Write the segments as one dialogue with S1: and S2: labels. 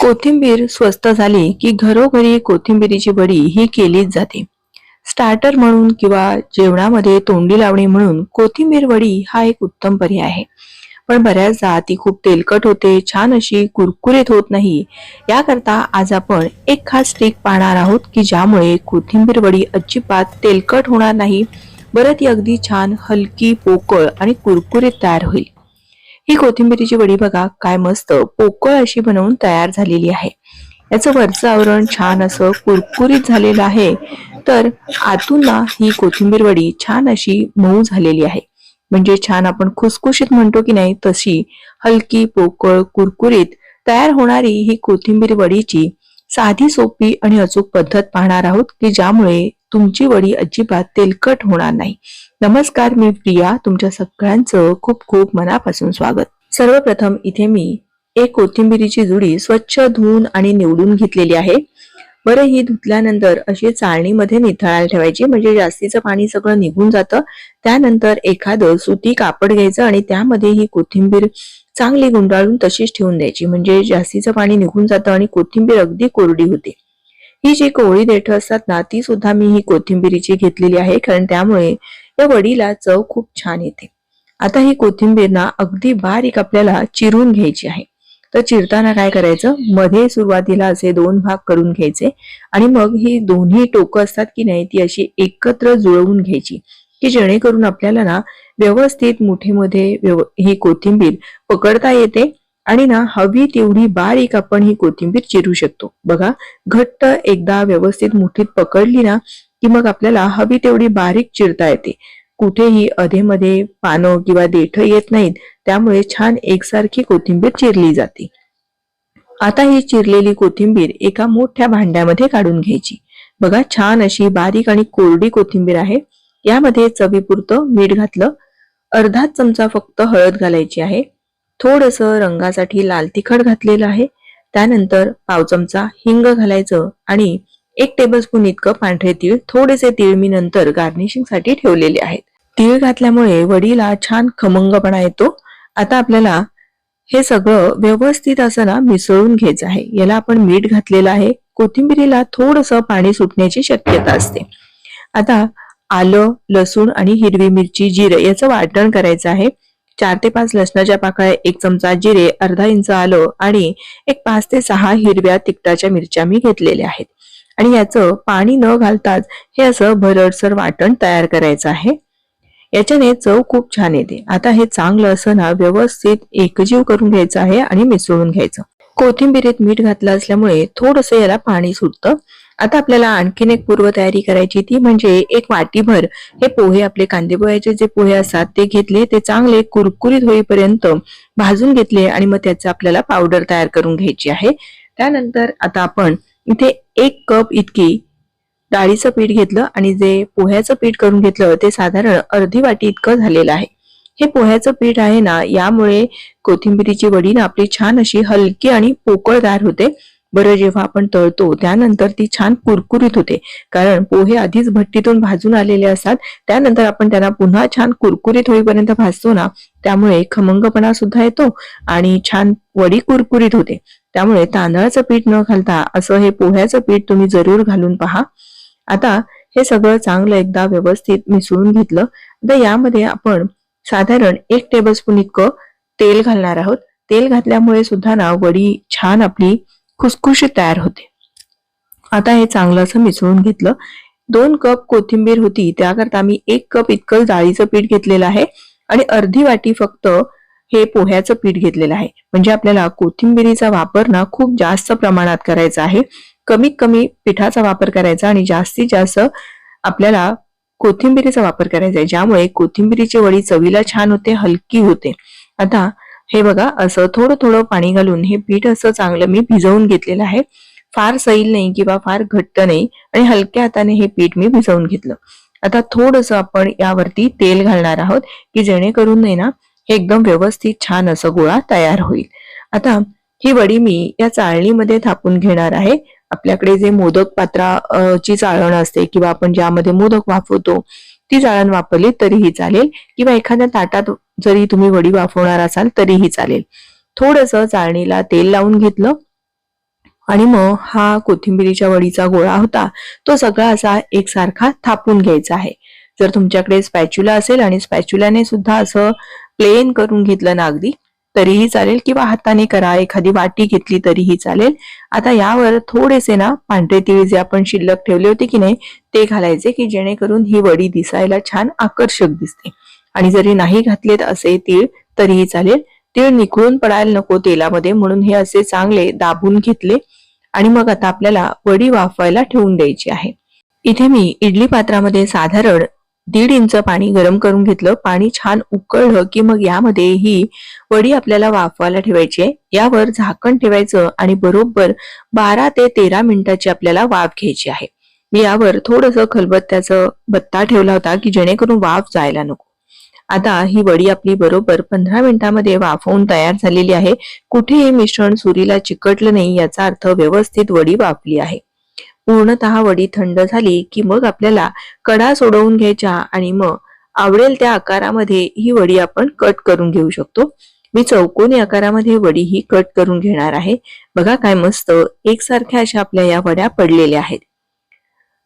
S1: कोथिंबीर स्वस्त झाली की घरोघरी कोथिंबीरीची वडी ही केलीच जाते. स्टार्टर म्हणून किंवा जेवणामध्ये तोंडी लावणी म्हणून कोथिंबीर वडी हा एक उत्तम पर्याय आहे. पण बऱ्याचदा ती खूप तेलकट होते छान अशी कुरकुरीत होत नाही. याकरता आज आपण एक खास ट्रिक पाहणार आहोत की ज्यामुळे कोथिंबीर वडी अजिबात तेलकट होणार नाही बरं ती अगदी छान हलकी पोकळ आणि कुरकुरीत तयार होईल. ही कोथिंबिरीची वडी बघा काय मस्त पोकळ अशी बनवून तयार झालेली आहे. याचं वरचं आवरण छान असं कुरकुरीत झालेलं आहे. तर आतून ना ही कोथिंबीर वडी छान अशी मऊ झालेली आहे. म्हणजे छान आपण खुसखुशीत म्हणतो की नाही तशी हलकी पोकळ कुरकुरीत तयार होणारी ही कोथिंबीर वडीची साधी सोपी आणि अचूक पद्धत पाहणार आहोत की ज्यामुळे तुमची वडी अजिबात तेलकट होणार नाही. नमस्कार मी प्रिया तुमच्या सगळ्यांचं खूप खूप मनापासून स्वागत. सर्वप्रथम इथे मी एक कोथिंबिरीची जुडी स्वच्छ धुवून आणि निवडून घेतलेली आहे. बरं ही धुतल्यानंतर अशी चाळणीमध्ये निथळायला ठेवायची म्हणजे जास्तीचं पाणी सगळं निघून जातं. त्यानंतर एखादं सुती कापड घ्यायचं आणि त्यामध्ये ही कोथिंबीर चांगली गुंडाळून तशीच ठेवून द्यायची म्हणजे जास्तीचं पाणी निघून जातं आणि कोथिंबीर अगदी कोरडी होते. ही जी कोवळी देठ असतात ना ती सुद्धा मी ही कोथिंबीरीची घेतलेली आहे कारण त्यामुळे या वडीला चव खूप छान येते. आता ही कोथिंबीर ना अगदी बारीक आपल्याला चिरून घ्यायची आहे. तर चिरताना काय करायचं मध्ये सुरुवातीला असे दोन भाग करून घ्यायचे आणि मग ही दोन्ही टोकं असतात की नाही ती अशी एकत्र जुळवून घ्यायची की जेणेकरून आपल्याला ना व्यवस्थित मुठीमध्ये व्यव ही कोथिंबीर पकडता येते आणि ना हवी तेवढी बारीक आपण ही कोथिंबीर चिरू शकतो. बघा घट्ट एकदा व्यवस्थित मुठीत पकडली ना की मग आपल्याला हवी तेवढी बारीक चिरता येते. कुठेही अधेमध्ये पानं किंवा देठ येत नाहीत त्यामुळे छान एकसारखी कोथिंबीर चिरली जाते. आता ही चिरलेली कोथिंबीर एका मोठ्या भांड्यामध्ये काढून घ्यायची. बघा छान अशी बारीक आणि कोरडी कोथिंबीर आहे. यामध्ये चवीपुरतं मीठ घातलं. अर्धा चमचा फक्त हळद घालायची आहे. थोडस रंगासाठी लाल तिखट घातलेलं आहे. त्यानंतर पाव चमचा हिंग घालायचं आणि एक टेबलस्पून इतकं पांढरे तीळ थोडेसे तीळ मी नंतर गार्निशिंगसाठी ठेवलेले आहेत. तीळ घातल्यामुळे वडीला छान खमंगपणा येतो. आता आपल्याला हे सगळं व्यवस्थित असं ना मिसळून घ्यायचं आहे. याला आपण मीठ घातलेलं आहे. कोथिंबिरीला थोडस पाणी सुटण्याची शक्यता असते. आता आलं लसूण आणि हिरवी मिरची जिरं याचं वाटण करायचं आहे. चार ते पाच लसणाच्या पाकळ्या एक चमचा जिरे अर्धा इंच आलं आणि एक पाच ते सहा हिरव्या तिखटाच्या मिरच्या मी घेतलेल्या आहेत. आणि याचं पाणी न घालताच हे असं भरडसर वाटण तयार करायचं आहे. याच्याने चव खूप छान येते. आता हे चांगलं असं ना व्यवस्थित एकजीव करून घ्यायचं आहे आणि मिसळून घ्यायचं. कोथिंबीरीत मीठ घातलं असल्यामुळे थोडस याला पाणी सुटतं. आता आपल्याला आणखीन एक पूर्व तयारी करायची ती म्हणजे एक वाटीभर हे पोहे आपले कांदे पोह्याचे जे पोहे असतात ते घेतले ते चांगले कुरकुरीत होईपर्यंत भाजून घेतले आणि मग त्याचं आपल्याला पावडर तयार करून घ्यायची आहे. त्यानंतर आता आपण इथे एक कप इतकी डाळीचं पीठ घेतलं आणि जे पोह्याचं पीठ करून घेतलं ते साधारण अर्धी वाटी इतकं झालेलं आहे. हे पोह्याचं पीठ आहे ना यामुळे कोथिंबिरीची वडी ना आपली छान अशी हलकी आणि पोकळदार होते. बरं जेव्हा आपण तळतो त्यानंतर ती छान कुरकुरीत होते. कारण पोहे आधीच भट्टीतून भाजून आलेले असतात त्यानंतर आपण त्यांना पुन्हा छान कुरकुरीत होईपर्यंत भाजतो ना त्यामुळे खमंगपणा सुद्धा येतो आणि छान वडी कुरकुरीत होते. त्यामुळे तांदळाचं पीठ न घालता असं हे पोह्याचं पीठ तुम्ही जरूर घालून पहा. आता हे सगळं चांगलं एकदा व्यवस्थित मिसळून घेतलं. तर यामध्ये आपण साधारण एक टेबलस्पून इतकं तेल घालणार आहोत. तेल घातल्यामुळे सुद्धा ना वडी छान आपली खुसखुशीत तयार होते. आता हे चांगलं असं मिसळून घेतलं. दोन कप कोथिंबीर होती. त्याकरता मी एक कप इतकं डाळीचं पीठ घेतलेलं आहे आणि अर्धी वाटी फक्त हे पोह्याचं पीठ घेतलेलं आहे. म्हणजे आपल्याला कोथिंबिरीचा वापर ना खूप जास्त प्रमाणात करायचा आहे. कमीत कमी पिठाचा वापर करायचा आणि जास्तीत जास्त आपल्याला कोथिंबिरीचा वापर करायचा आहे. ज्यामुळे कोथिंबिरीची वडी चवीला छान होते हलकी होते. आता हे बघा असं थोडं थोडं पाणी घालून हे पीठ असं चांगलं मी भिजवून घेतलेलं आहे. फार सैल नाही किंवा फार घट्ट नाही आणि हलक्या हाताने हे पीठ मी भिजवून घेतलं. आता थोडस आपण यावरती तेल घालणार आहोत की जेणेकरून नाही ना हे एकदम व्यवस्थित छान असं गोळा तयार होईल. आता ही वडी मी या चाळणीमध्ये थापून घेणार आहे. आपल्याकडे जे मोदक पात्रा ची चाळण असते किंवा आपण ज्यामध्ये मोदक वाफवतो ती जाळण वापरली तरीही चालेल. किंवा एखाद्या ताटात जरी तुम्ही वडी वाफवणार असाल तरीही चालेल. थोडस चाळणीला तेल लावून घेतलं. आणि मग हा कोथिंबिरीच्या वडीचा गोळा होता. तो सगळा असा एकसारखा थापून घ्यायचा आहे. जर तुमच्याकडे स्पॅच्युला असेल आणि स्पॅच्युलाने सुद्धा असं प्लेन करून घेतलं ना अगदी तरीही चालेल किंवा हाताने करा एखादी वाटी घेतली तरीही चालेल. आता यावर थोडेसे ना पांढरे तीळ जे आपण शिल्लक ठेवले होते की नाही ते घालायचे की जेणेकरून ही वडी दिसायला छान आकर्षक दिसते. आणि जरी नाही घातलेत असे तीळ तरीही चालेल. तीळ निखळून पडायला नको तेलामध्ये म्हणून हे असे चांगले दाबून घेतले. आणि मग आता आपल्याला वडी वाफवायला ठेवून द्यायची आहे. इथे मी इडली पात्रामध्ये साधारण दीड इंच पाणी गरम करून घेतलं. पाणी छान उकळलं की मग यामध्ये ही वडी आपल्याला वाफवायला ठेवायची. आहे यावर झाकण ठेवायचं आणि बरोबर बारा ते तेरा मिनिटाची आपल्याला वाफ घ्यायची आहे. मी यावर थोडस खलबत्त्याचं बत्ता ठेवला होता की जेणेकरून वाफ जायला नको. आता ही वडी आपली बरोबर पंधरा मिनिटांमध्ये वाफवून तयार झालेली आहे. कुठेही मिश्रण सुरीला चिकटलं नाही याचा अर्थ व्यवस्थित वडी वाफली आहे. पूर्णतः वडी थंड झाली की मग आपल्याला कडा सोडवून घ्यायच्या आणि मग आवडेल त्या आकारामध्ये ही वडी आपण कट करून घेऊ शकतो. मी चौकोनी आकारामध्ये वडी ही कट करून घेणार आहे. बघा काय मस्त एकसारख्या अशा आपल्या या वड्या पडलेल्या आहेत.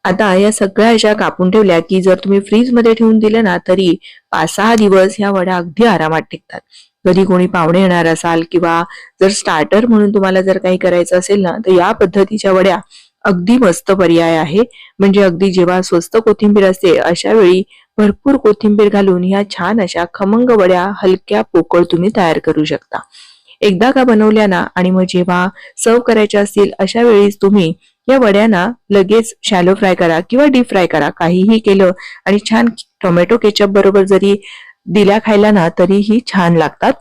S1: आता या सगळ्या अशा कापून ठेवल्या की जर तुम्ही फ्रीजमध्ये ठेवून दिलं ना तरी पाच सहा दिवस ह्या वड्या अगदी आरामात टिकतात. कधी कोणी पाहुणे येणार असाल किंवा जर स्टार्टर म्हणून तुम्हाला जर काही करायचं असेल ना तर या पद्धतीच्या वड्या अगदी मस्त पर्याय आहे. म्हणजे अगदी जेव्हा स्वस्त कोथिंबीर असते अशा वेळी भरपूर कोथिंबीर घालून ह्या छान अशा खमंग वड्या हलक्या पोकळ तुम्ही तयार करू शकता. एकदा का बनवल्या ना आणि मग जेव्हा सर्व करायच्या असतील अशा वेळीच तुम्ही या वड्यांना लगेच शॅलो फ्राय करा किंवा डीप फ्राय करा. काहीही केलं आणि छान टोमॅटो केचप बरोबर जरी दिल्या खायला ना तरीही छान लागतात.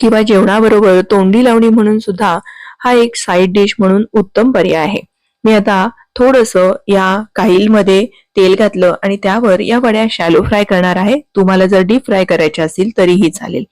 S1: किंवा जेवणाबरोबर तोंडी लावणी म्हणून सुद्धा हा एक साईड डिश म्हणून उत्तम पर्याय आहे. मी आता थोडस या काहीलमध्ये तेल घातलं आणि त्यावर या वड्या शॅलो फ्राय करणार आहे. तुम्हाला जर डीप फ्राय करायच्या असतील तरीही चालेल.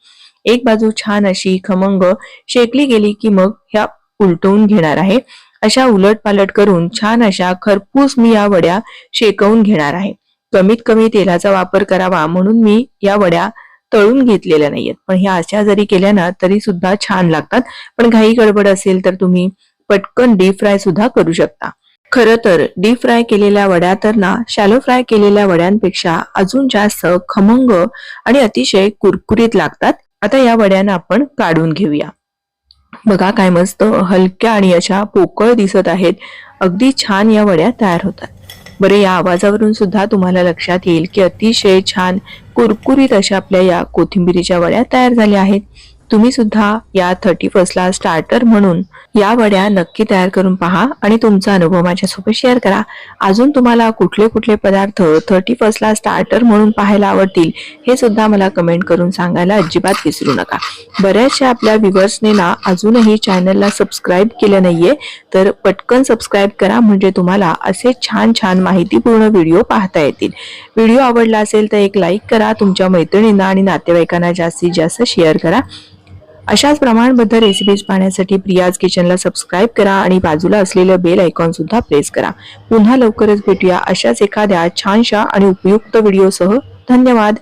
S1: एक बाजू छान अशी खमंग शेकली गेली की मग ह्या उलटवून घेणार आहे. अशा उलट पालट करून छान अशा खरपूस मी या वड्या शेकवून घेणार आहे. कमीत कमी तेलाचा वापर करावा म्हणून मी या वड्या तळून घेतलेल्या नाहीयेत. पण ह्या अशा जरी केल्या ना तरी सुद्धा छान लागतात. पण घाई गडबड असेल तर तुम्ही पटकन डीप फ्राय सुद्धा करू शकता. खरं तर डीप फ्राय केलेल्या वड्या तर ना शॅलो फ्राय केलेल्या वड्यांपेक्षा अजून जास्त खमंग आणि अतिशय कुरकुरीत लागतात. आता या वड्यांना आपण काढून घेऊया. बघा काय मस्त हलक्या आणि अशा पोकळ दिसत आहेत. अगदी छान या वड्या तयार होतात. बरं या आवाजावरून सुद्धा तुम्हाला लक्षात येईल की अतिशय छान कुरकुरीत अशा आपल्या या कोथिंबिरीच्या वड्या तयार झाल्या आहेत. तुम्ही सुद्धा या थर्टी फर्स्टला स्टार्टर म्हणून या वड्या नक्की तयार करून पहा आणि तुमचा अनुभव माझ्यासोबत शेअर करा. अजून तुम्हाला कुठले कुठले पदार्थ थर्टी फर्स्टला स्टार्टर म्हणून पाहायला आवडतील हे सुद्धा मला कमेंट करून सांगायला अजिबात विसरू नका. बऱ्याचशा आपल्या व्ह्युअर्सने ना अजूनही चॅनलला सबस्क्राईब केलं नाहीये तर पटकन सबस्क्राईब करा म्हणजे तुम्हाला असे छान छान माहितीपूर्ण व्हिडिओ पाहता येतील. व्हिडिओ आवडला असेल तर एक लाईक करा तुमच्या मैत्रिणींना आणि नातेवाईकांना जास्तीत जास्त शेअर करा. अशाच प्रमाणबद्ध रेसिपीज पाहण्यासाठी प्रियाज किचनला सबस्क्राईब करा आणि बाजूला असलेलं बेल आयकॉन सुद्धा प्रेस करा. पुन्हा लवकरच भेटूया अशाच एखाद्या छानशा आणि उपयुक्त व्हिडिओसह धन्यवाद.